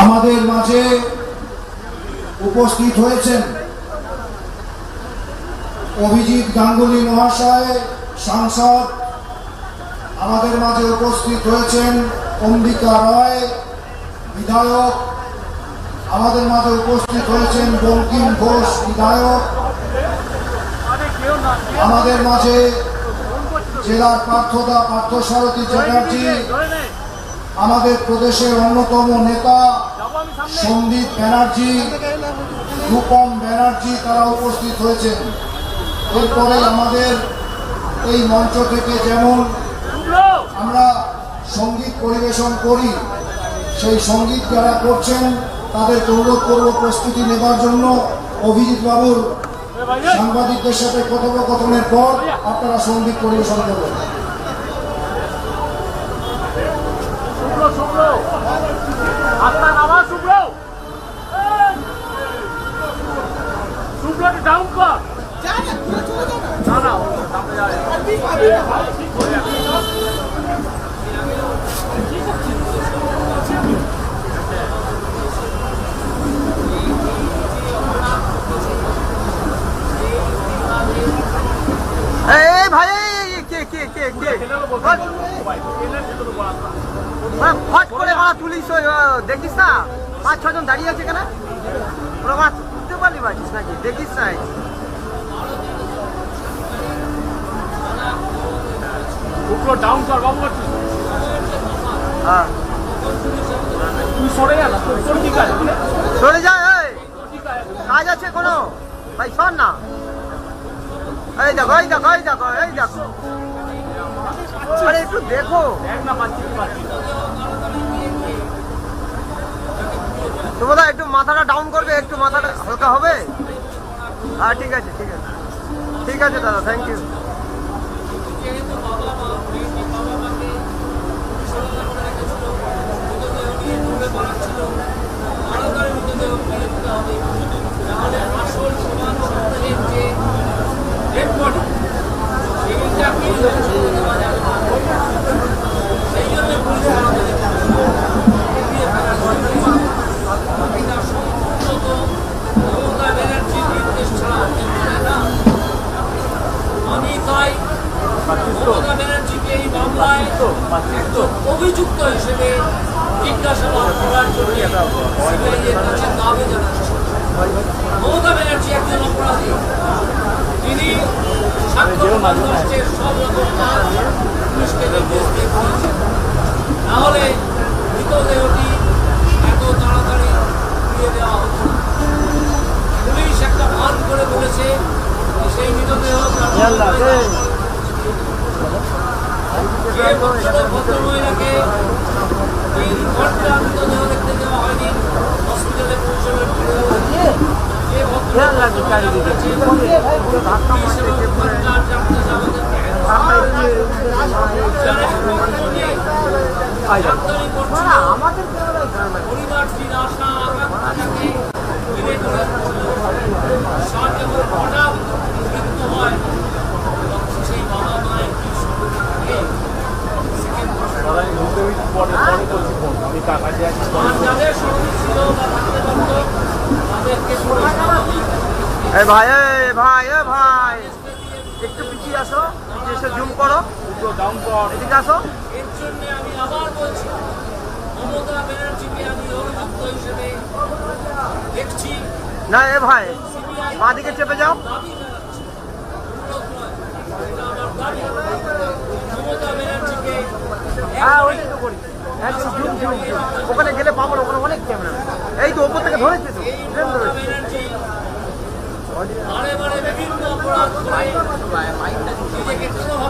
আমাদের মাঝে উপস্থিত হয়েছেন অভিজিৎ গাঙ্গুলি মহাশয় সাংসদ। আমাদের মাঝে উপস্থিত হয়েছেন অম্বিকা রয় বিধায়ক, আমাদের মাঝে উপস্থিত হয়েছেন বঙ্কিম ঘোষ বিধায়ক। আমাদের মাঝে জেলার প্রার্থদা পার্থসারথী চ্যাটার্জি, আমাদের প্রদেশের অন্যতম নেতা সন্দীপ ব্যানার্জি, রূপম ব্যানার্জি তারা উপস্থিত হয়েছেন। এরপরে আমাদের এই মঞ্চ থেকে যেমন আমরা সংগীত পরিবেশন করি সেই সংগীত যারা করছেন তাদের অনুরোধ করব প্রস্তুতি নেবার জন্য। অভিজিৎ বাবুর সাংবাদিকদের সাথে কথোপকথনের পর আপনারা সংগীত পরিবেশন করবেন। ডাউন কর। না না দেখিস না? পাঁচ ছজন দাঁড়িয়ে আছে কেন ওরা মারা তুলতে পারলি পারছিস নাকি? দেখিস না শুভ্র ডাউন কর বাবু হ্যাঁ। তুই সরে যা না তোর কাজ? সরে যা এই। কাজ? কাজ আছে কোনো ভাই শোন না। এই দেখো এই দেখো এই দেখো এই দেখো। আরে একটু দেখো। দেখ না পাচ্ছি পাচ্ছি সুবোধা একটু মাথাটা ডাউন করবে, একটু মাথাটা হালকা হবে? হ্যাঁ ঠিক আছে ঠিক আছে। ঠিক আছে দাদা থ্যাংক ইউ আমি মমতা অভিযুক্ত হিসেবে জিজ্ঞাসাবাদ করার জন্য সিবিআইয়ের কাছে দাবি জানাচ্ছে। মমতা ব্যানার্জি একজন অপরাধী। তিনি সাক্ষ্য নষ্টের সব রকম কাজ পুলিশকে নির্দেশ দিয়ে ভাই ভাই এ ভাই। একটু পিছিয়ে আসো পিছিয়ে এসে জুম করো। এদিকে আসো। এর জন্য আমি আবার বলছি মমতা ব্যানার্জিকে আমি অভিযুক্ত হিসেবে দেখছি। না এ ভাই বাঁ দিকে চেপে যাও। হ্যাঁ ওইটাই তো করি। ওখানে গেলে পাবো ওখানে অনেক ক্যামেরা এই তো ওপর থেকে ধরেছে তো।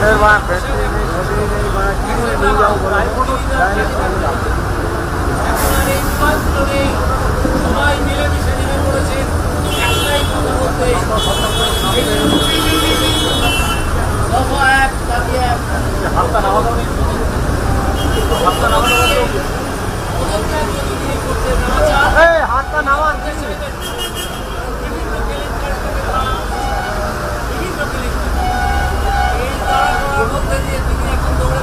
এই বিভাগগুলো নেই সবাই মিলেমিশে নেমে পড়েছে একটাই কথা বলতে। দফা এক দাবি এক। হাতটা নামান মধ্যে দিয়ে তিনি এখন দৌড়ে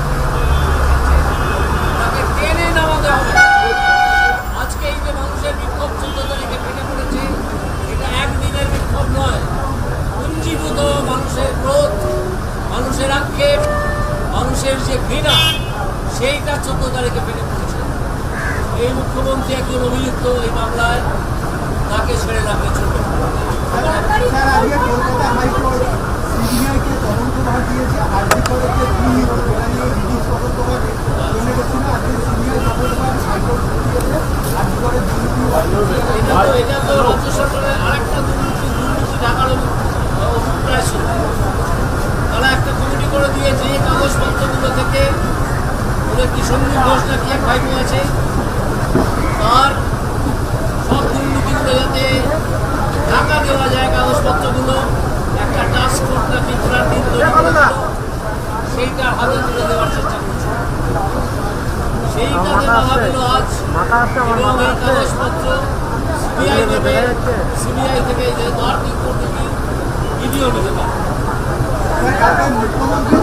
তাকে টেনে নামাতে হবে। থেকে ওদের কি সন্দীপ ঘোষ না কি এক ভাইপো আছে তার এবং মাথা এই আসছে কাগজপত্র সিবিআই নেবে সিবিআই থেকে যেহেতু আর্থিক কর্মী ইডিও নিতে পারে স্যার কালকে মুখ্যমন্ত্রী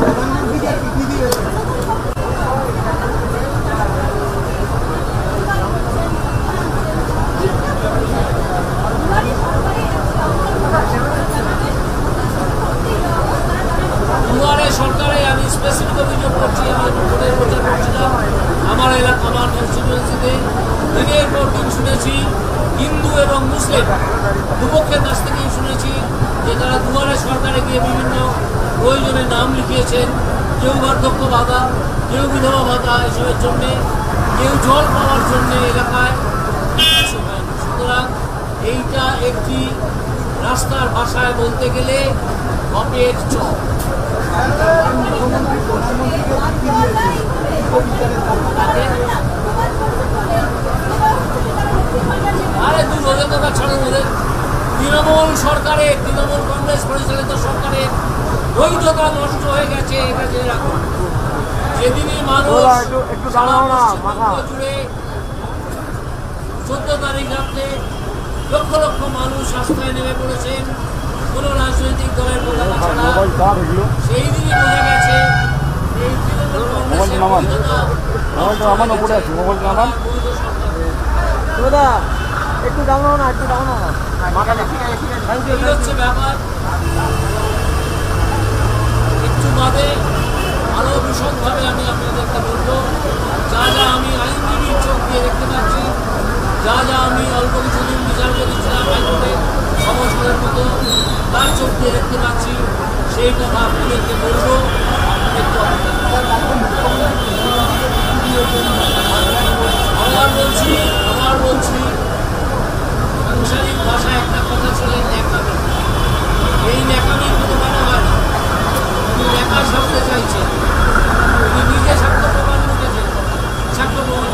কনস্টিটুয়েন্সিতে দিনের পর দিন শুনেছি হিন্দু এবং মুসলিম। দুপক্ষের কাছ থেকেই শুনেছি যে তারা দুয়ারে সরকারে গিয়ে বিভিন্ন প্রয়োজনে নাম লিখিয়েছেন। কেউ বার্ধক্য ভাতা, কেউ বিধবা ভাতা এসবের জন্যে, কেউ জল পাওয়ার জন্যে এলাকায়। সুতরাং এইটা একটি রাস্তার ভাষায় বলতে গেলে অপেট চক মুখ্যমন্ত্রী আরে তুই ওদের কথা ছাড়ো ওদের তৃণমূল সরকারে তৃণমূল কংগ্রেস পরিচালিত সরকারের বৈধতা নষ্ট হয়ে গেছে এটা জেনে রাখুন। যেদিনই মানুষ। জুড়ে চোদ্দ তারিখ রাত্রে লক্ষ লক্ষ মানুষ রাস্তায় নেমে পড়েছেন। কোনো রাজনৈতিক দলের পতাকা ছাড়া। সেই দিনই বোঝা গেছে এই তৃণমূল কংগ্রেসের বৈধতা বৈধ সরকার। একটু দাঁড়াও না একটু দাঁড়াও না আছে ঠিক আছে থ্যাংক ইউ হচ্ছে ব্যাপার একটু বাদে আরও ভীষণভাবে আমি আপনাদেরকে বলব যা যা আমি আইনজীবীর চোখ দিয়ে দেখতে পাচ্ছি যা যা আমি অল্প কিছুদিন বিচারপতি ছিলাম হাইকোর্টে সমস্যার মতো তার চোখ দিয়ে দেখতে পাচ্ছি সেই কথা আপনাদেরকে বলব একটু অপেক্ষা করুন। আবার বলছি আবার বলছি আঞ্চলিক ভাষায় একটা কথা ছিল ন্যাকামি এই ন্যাকামির কোনো মানে হয় না উনি ন্যাকা চাইছে নিজে সাক্ষ্য প্রমাণ রেখেছেন সাক্ষ্য প্রমাণ